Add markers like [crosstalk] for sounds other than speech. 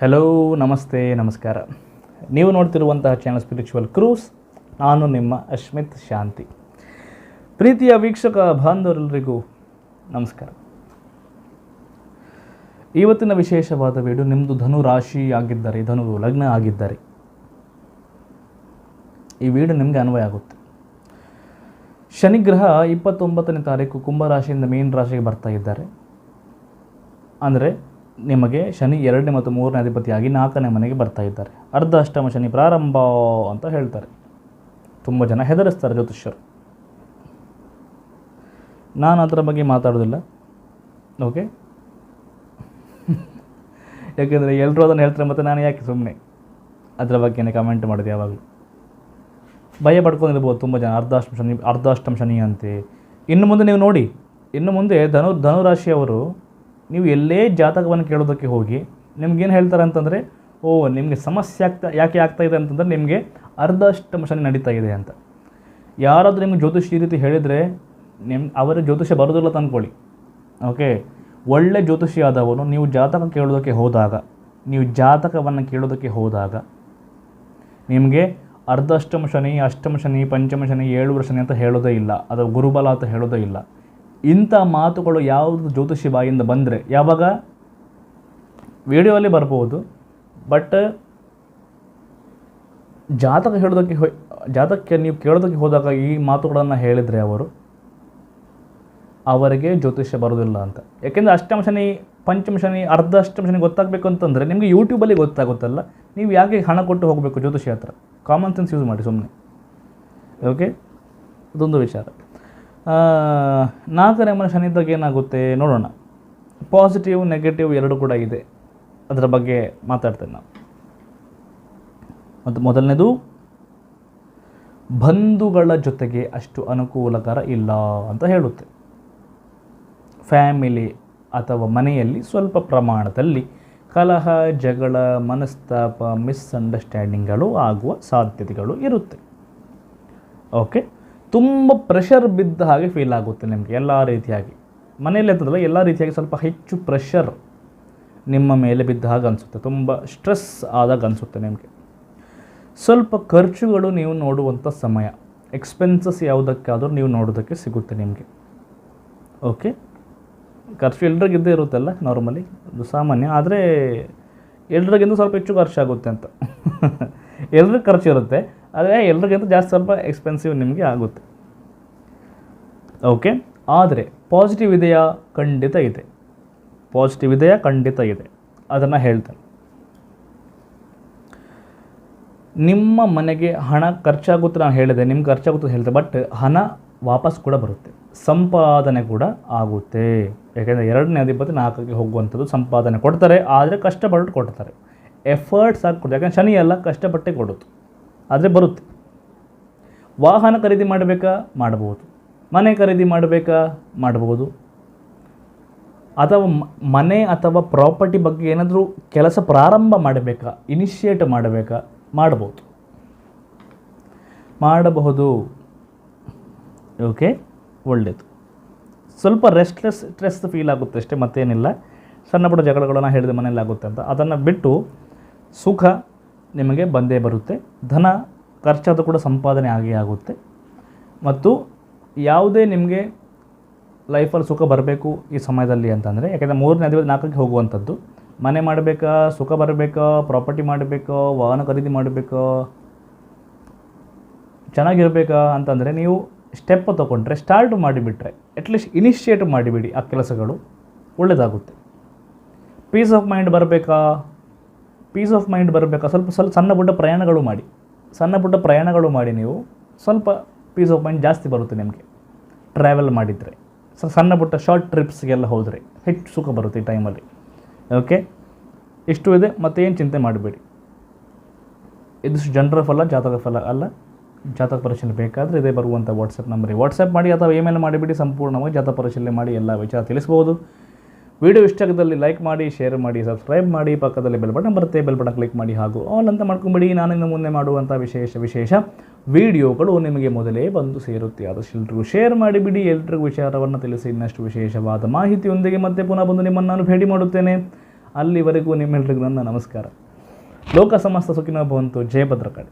Hello ನಮಸ್ತೆ, ನಮಸ್ಕಾರ. ನೀವು ನೋಡ್ತಿರುವಂತಹ ಚಾನಲ್ ಸ್ಪಿರಿಚುವಲ್ ಕ್ರೂಸ್ ನಾನು ನಿಮ್ಮ ಅಶ್ಮಿತ್ ಶಾಂತಿ. ಪ್ರೀತಿಯ ವೀಕ್ಷಕ, ಬಾಂಧವರೆಲ್ಲರಿಗೂ ನಮಸ್ಕಾರ. ಇವತ್ತಿನ ವಿಶೇಷವಾದ ವೀಡು ನಿಮ್ಮದು ಧನು ರಾಶಿ ಆಗಿದ್ದಾರೆ, ಧನು ಲಗ್ನ ಆಗಿದ್ದಾರೆ. ಈ ವಿಡಿಯೋ ನಿಮಗೆ ಅನ್ವಯ ಆಗುತ್ತೆ. ಶನಿಗ್ರಹ ಇಪ್ಪತ್ತೊಂಬತ್ತನೇ ತಾರೀಕು ಕುಂಭರಾಶಿಯಿಂದ ಮೀನ ರಾಶಿಗೆ ಬರ್ತಾ ಇದ್ದಾರೆ. ಅಂದರೆ ನಿಮಗೆ ಶನಿ ಎರಡನೇ ಮತ್ತು ಮೂರನೇ ಅಧಿಪತಿಯಾಗಿ ನಾಲ್ಕನೇ ಮನೆಗೆ ಬರ್ತಾ ಇದ್ದಾರೆ. ಅರ್ಧ ಅಷ್ಟಮ ಶನಿ ಪ್ರಾರಂಭ ಅಂತ ಹೇಳ್ತಾರೆ. ತುಂಬ ಜನ ಹೆದರಿಸ್ತಾರೆ ಜ್ಯೋತಿಷ್ಯರು. ನಾನು ಅದರ ಬಗ್ಗೆ ಮಾತಾಡೋದಿಲ್ಲ ಓಕೆ [laughs] ಯಾಕೆಂದರೆ ಎಲ್ಲರೂ ಅದನ್ನು ಹೇಳ್ತಾರೆ ಮತ್ತು ನಾನು ಯಾಕೆ ಸುಮ್ಮನೆ ಅದರ ಬಗ್ಗೆನೇ ಕಮೆಂಟ್ ಮಾಡಿದೆ ಯಾವಾಗಲೂ. ಭಯ ಪಡ್ಕೊಂಡಿರ್ಬೋದು ತುಂಬ ಜನ. ಅರ್ಧಾಷ್ಟಮ ಶನಿ ಅರ್ಧಾಷ್ಟಮ ಶನಿ ಅಂತೆ. ಇನ್ನು ಮುಂದೆ ನೀವು ನೋಡಿ. ಇನ್ನು ಮುಂದೆ ಧನು, ಧನುರಾಶಿಯವರು ನೀವು ಎಲ್ಲೇ ಜಾತಕವನ್ನು ಕೇಳೋದಕ್ಕೆ ಹೋಗಿ ನಿಮ್ಗೇನು ಹೇಳ್ತಾರೆ ಅಂತಂದರೆ, ಓ, ನಿಮಗೆ ಸಮಸ್ಯೆ ಆಗ್ತಾ, ಯಾಕೆ ಆಗ್ತಾ ಇದೆ ಅಂತಂದರೆ ನಿಮಗೆ ಅರ್ಧಾಷ್ಟಮ ಶನಿ ನಡೀತಾ ಇದೆ ಅಂತ. ಯಾರಾದರೂ ನಿಮ್ಗೆ ಜ್ಯೋತಿಷ್ಯ ಈ ರೀತಿ ಹೇಳಿದರೆ ನಿಮ್ಮ ಅವರ ಜ್ಯೋತಿಷ್ಯ ಬರೋದಿಲ್ಲ ತಂದ್ಕೊಳ್ಳಿ ಓಕೆ? ಒಳ್ಳೆ ಜ್ಯೋತಿಷಿ ಆದವನು ನೀವು ಜಾತಕ ಕೇಳೋದಕ್ಕೆ ಹೋದಾಗ, ನೀವು ಜಾತಕವನ್ನು ಕೇಳೋದಕ್ಕೆ ಹೋದಾಗ, ನಿಮಗೆ ಅರ್ಧ ಅಷ್ಟಮ ಶನಿ ಅಷ್ಟಮ ಶನಿ ಪಂಚಮ ಶನಿ ಏಳು ಶನಿ ಅಂತ ಹೇಳೋದೇ ಇಲ್ಲ. ಅದು ಗುರುಬಲ ಅಂತ ಹೇಳೋದೇ ಇಲ್ಲ. ಇಂಥ ಮಾತುಗಳು ಯಾವುದು ಜ್ಯೋತಿಷಿ ಬಾಯಿಂದ ಬಂದರೆ ಯಾವಾಗ ವಿಡಿಯೋಲ್ಲಿ ಬರ್ಬೋದು, ಬಟ್ ಜಾತಕ ಹೇಳೋದಕ್ಕೆ ಜಾತಕಕ್ಕೆ ನೀವು ಕೇಳೋದಕ್ಕೆ ಹೋದಾಗ ಈ ಮಾತುಗಳನ್ನು ಹೇಳಿದರೆ ಅವರು, ಅವರಿಗೆ ಜ್ಯೋತಿಷ್ಯ ಬರೋದಿಲ್ಲ ಅಂತ. ಯಾಕೆಂದರೆ ಅಷ್ಟಮ ಶನಿ, ಪಂಚಮ ಶನಿ ಅರ್ಧ ಅಷ್ಟಮ ಶನಿ ಗೊತ್ತಾಗಬೇಕು ಅಂತಂದರೆ ನಿಮಗೆ ಯೂಟ್ಯೂಬಲ್ಲಿ ಗೊತ್ತಾಗುತ್ತಲ್ಲ, ನೀವು ಯಾಕೆ ಹಣ ಕೊಟ್ಟು ಹೋಗಬೇಕು ಜ್ಯೋತಿಷ್ಯ ಹತ್ರ? ಕಾಮನ್ ಸೆನ್ಸ್ ಯೂಸ್ ಮಾಡಿ ಸುಮ್ಮನೆ ಓಕೆ ಅದೊಂದು ವಿಚಾರ. ನಾಲ್ಕನೇ ಮನೆ ಶನಿದಾಗ ಏನಾಗುತ್ತೆ ನೋಡೋಣ. ಪಾಸಿಟಿವ್ ನೆಗೆಟಿವ್ ಎರಡು ಕೂಡ ಇದೆ. ಅದರ ಬಗ್ಗೆ ಮಾತಾಡ್ತೇನೆ ನಾವು. ಮತ್ತು ಮೊದಲನೇದು, ಬಂಧುಗಳ ಜೊತೆಗೆ ಅಷ್ಟು ಅನುಕೂಲಕರ ಇಲ್ಲ ಅಂತ ಹೇಳುತ್ತೆ. ಫ್ಯಾಮಿಲಿ ಅಥವಾ ಮನೆಯಲ್ಲಿ ಸ್ವಲ್ಪ ಪ್ರಮಾಣದಲ್ಲಿ ಕಲಹ, ಜಗಳ, ಮನಸ್ತಾಪ ಮಿಸ್ಅಂಡರ್ಸ್ಟ್ಯಾಂಡಿಂಗ್ಗಳು ಆಗುವ ಸಾಧ್ಯತೆಗಳು ಇರುತ್ತೆ. ಓಕೆ ತುಂಬ ಪ್ರೆಷರ್ ಬಿದ್ದ ಹಾಗೆ ಫೀಲ್ ಆಗುತ್ತೆ ನಿಮಗೆ ಎಲ್ಲ ರೀತಿಯಾಗಿ. ಮನೆಯಲ್ಲಿ ಎಲ್ಲ ರೀತಿಯಾಗಿ ಸ್ವಲ್ಪ ಹೆಚ್ಚು ಪ್ರೆಷರ್ ನಿಮ್ಮ ಮೇಲೆ ಬಿದ್ದ ಹಾಗೆ ಅನಿಸುತ್ತೆ. ತುಂಬ ಸ್ಟ್ರೆಸ್ ಆದಾಗ ಅನಿಸುತ್ತೆ ನಿಮಗೆ. ಸ್ವಲ್ಪ ಖರ್ಚುಗಳು ನೀವು ನೋಡುವಂಥ ಸಮಯ ಎಕ್ಸ್ಪೆನ್ಸಸ್ ಯಾವುದಕ್ಕಾದರೂ ನೀವು ನೋಡೋದಕ್ಕೆ ಸಿಗುತ್ತೆ ನಿಮಗೆ. ಓಕೆ ಖರ್ಚು ಎಲ್ರಿಗಿದ್ದೇ ಇರುತ್ತಲ್ಲ ನಾರ್ಮಲಿ ಅದು ಸಾಮಾನ್ಯ. ಆದರೆ ಎಲ್ರಿಗಿಂತ ಸ್ವಲ್ಪ ಹೆಚ್ಚು ಖರ್ಚಾಗುತ್ತೆ ಅಂತ. [laughs] ಎಲ್ರಿಗೂ ಖರ್ಚು ಇರುತ್ತೆ. ಆದರೆ ಎಲ್ರಿಗಿಂತ ಜಾಸ್ತಿ ಸ್ವಲ್ಪ ಎಕ್ಸ್ಪೆನ್ಸಿವ್ ನಿಮಗೆ ಆಗುತ್ತೆ. ಓಕೆ ಆದರೆ ಪಾಸಿಟಿವ್ ಇದೆಯಾ ಖಂಡಿತ ಇದೆ. ಪಾಸಿಟಿವ್ ಇದೆಯಾ ಖಂಡಿತ ಇದೆ. ಅದನ್ನು ಹೇಳ್ತೇನೆ. ನಿಮ್ಮ ಮನೆಗೆ ಹಣ ಖರ್ಚಾಗುತ್ತೆ ನಾನು ಹೇಳಿದೆ, ನಿಮ್ಗೆ ಖರ್ಚಾಗುತ್ತೆ ಹೇಳಿದೆ ಬಟ್ ಹಣ ವಾಪಸ್ ಕೂಡ ಬರುತ್ತೆ. ಸಂಪಾದನೆ ಕೂಡ ಆಗುತ್ತೆ. ಯಾಕೆಂದರೆ ಎರಡನೇ ಅಧಿಪತಿ ನಾಲ್ಕಕ್ಕೆ ಹೋಗುವಂಥದ್ದು ಸಂಪಾದನೆ ಕೊಡ್ತಾರೆ, ಆದರೆ ಕಷ್ಟಪಟ್ಟು ಕೊಡ್ತಾರೆ. ಎಫರ್ಟ್ಸ್ ಆಗಿ ಕೊಡ್ತಾರೆ. ಯಾಕಂದರೆ ಶನಿ ಎಲ್ಲ ಕಷ್ಟಪಟ್ಟೆ ಕೊಡೋದು ಆದರೆ ಬರುತ್ತೆ. ವಾಹನ ಖರೀದಿ ಮಾಡಬೇಕಾ? ಮಾಡಬಹುದು ಮನೆ ಖರೀದಿ ಮಾಡಬೇಕಾ? ಮಾಡಬಹುದು ಅಥವಾ ಮನೆ ಅಥವಾ ಪ್ರಾಪರ್ಟಿ ಬಗ್ಗೆ ಏನಾದರೂ ಕೆಲಸ ಪ್ರಾರಂಭ ಮಾಡಬೇಕಾ? ಇನಿಷಿಯೇಟ್ ಮಾಡಬೇಕಾ? ಮಾಡಬಹುದು ಮಾಡಬಹುದು. ಓಕೆ ಒಳ್ಳೆಯದು ಸ್ವಲ್ಪ ರೆಸ್ಟ್ಲೆಸ್ ಸ್ಟ್ರೆಸ್ ಫೀಲ್ ಆಗುತ್ತೆ ಅಷ್ಟೇ, ಮತ್ತೇನಿಲ್ಲ. ಸಣ್ಣ ಪುಟ್ಟ ಜಗಳಗಳನ್ನು ಹೇಳಿದ ಮನೆಯಲ್ಲಾಗುತ್ತೆ ಅಂತ. ಅದನ್ನು ಬಿಟ್ಟು ಸುಖ ನಿಮಗೆ ಬಂದೇ ಬರುತ್ತೆ. ಧನ ಖರ್ಚಾದ ಕೂಡ ಸಂಪಾದನೆ ಆಗೇ ಆಗುತ್ತೆ. ಮತ್ತು ಯಾವುದೇ ನಿಮಗೆ ಲೈಫಲ್ಲಿ ಸುಖ ಬರಬೇಕು ಈ ಸಮಯದಲ್ಲಿ ಅಂತಂದರೆ, ಯಾಕೆಂದರೆ ಮೂರನೇ ಅಧಿಪತಿ ನಾಲ್ಕಕ್ಕೆ ಹೋಗುವಂಥದ್ದು. ಮನೆ ಮಾಡಬೇಕಾ, ಸುಖ ಬರಬೇಕಾ, ಪ್ರಾಪರ್ಟಿ ಮಾಡಬೇಕಾ, ವಾಹನ ಖರೀದಿ ಮಾಡಬೇಕಾ, ಚೆನ್ನಾಗಿರಬೇಕಾ ಅಂತಂದರೆ ನೀವು ಸ್ಟೆಪ್ ತೊಗೊಂಡ್ರೆ ಸ್ಟಾರ್ಟ್ ಮಾಡಿಬಿಟ್ರೆ ಅಟ್ಲೀಸ್ಟ್ ಇನಿಷಿಯೇಟ್ ಮಾಡಿಬಿಡಿ ಆ ಕೆಲಸಗಳು. ಒಳ್ಳೆಯದಾಗುತ್ತೆ ಪೀಸ್ ಆಫ್ ಮೈಂಡ್ ಬರಬೇಕಾ? ಪೀಸ್ ಆಫ್ ಮೈಂಡ್ ಬರಬೇಕು? ಸ್ವಲ್ಪ ಸ್ವಲ್ಪ ಸಣ್ಣ ಪುಟ್ಟ ಪ್ರಯಾಣಗಳು ಮಾಡಿ. ಸಣ್ಣ ಪುಟ್ಟ ಪ್ರಯಾಣಗಳು ಮಾಡಿ ನೀವು ಸ್ವಲ್ಪ ಪೀಸ್ ಆಫ್ ಮೈಂಡ್ ಜಾಸ್ತಿ ಬರುತ್ತೆ ನಿಮಗೆ. ಟ್ರಾವೆಲ್ ಮಾಡಿದರೆ. ಸೊ ಸಣ್ಣ ಪುಟ್ಟ ಶಾರ್ಟ್ ಟ್ರಿಪ್ಸ್ಗೆಲ್ಲ ಹೋದರೆ ಹೆಚ್ಚು ಸುಖ ಬರುತ್ತೆ ಈ ಟೈಮಲ್ಲಿ ಓಕೆ ಇಷ್ಟು ಇದೆ. ಮತ್ತೇನು ಚಿಂತೆ ಮಾಡಬೇಡಿ. ಇದಿಷ್ಟು ಜನರ ಫಲ, ಜಾತಕ ಫಲ ಅಲ್ಲ. ಜಾತಕ ಪರಿಶೀಲನೆ ಬೇಕಾದರೆ ಇದೇ ಬರುವಂಥ ವಾಟ್ಸಪ್ ನಂಬರಿಗೆ ವಾಟ್ಸಪ್ ಮಾಡಿ ಅಥವಾ ಇಮೇಲ್ ಮಾಡಿಬಿಡಿ. ಸಂಪೂರ್ಣವಾಗಿ ಜಾತಕ ಪರಿಶೀಲನೆ ಮಾಡಿ ಎಲ್ಲ ವಿಚಾರ ತಿಳಿಸ್ಬೋದು. ವಿಡಿಯೋ ಇಷ್ಟ ಆಗಿದ್ದಲ್ಲಿ ಲೈಕ್ ಮಾಡಿ ಶೇರ್ ಮಾಡಿ ಸಬ್ಸ್ಕ್ರೈಬ್ ಮಾಡಿ, ಪಕ್ಕದಲ್ಲಿ ಬೆಲ್ ಬಟನ್ ಬರುತ್ತೆ. ಬೆಲ್ ಬಟನ್ ಕ್ಲಿಕ್ ಮಾಡಿ ಹಾಗೂ ಆಲ್ ಅಂತ ಮಾಡ್ಕೊಂಬಿಡಿ. ನಾನು ಇನ್ನು ಮುಂದೆ ಮಾಡುವಂಥ ವಿಶೇಷ ವಿಶೇಷ ವಿಡಿಯೋಗಳು ನಿಮಗೆ ಮೊದಲೇ ಬಂದು ಸೇರುತ್ತೆ. ಆದಷ್ಟು ಎಲ್ರಿಗೂ ಶೇರ್ ಮಾಡಿಬಿಡಿ. ಎಲ್ರಿಗೂ ವಿಚಾರವನ್ನು ತಿಳಿಸಿ. ಇನ್ನಷ್ಟು ವಿಶೇಷವಾದ ಮಾಹಿತಿಯೊಂದಿಗೆ ಮತ್ತೆ ಪುನಃ ಬಂದು ನಿಮ್ಮನ್ನು ನಾನು ಭೇಟಿ ಮಾಡುತ್ತೇನೆ. ಅಲ್ಲಿವರೆಗೂ ನಿಮ್ಮೆಲ್ರಿಗೂ ನನ್ನ ನಮಸ್ಕಾರ. ಲೋಕ ಸಮಸ್ತ ಸುಖಿನ ಭವಂತು. ಜಯ ಭದ್ರಕಾಳಿ.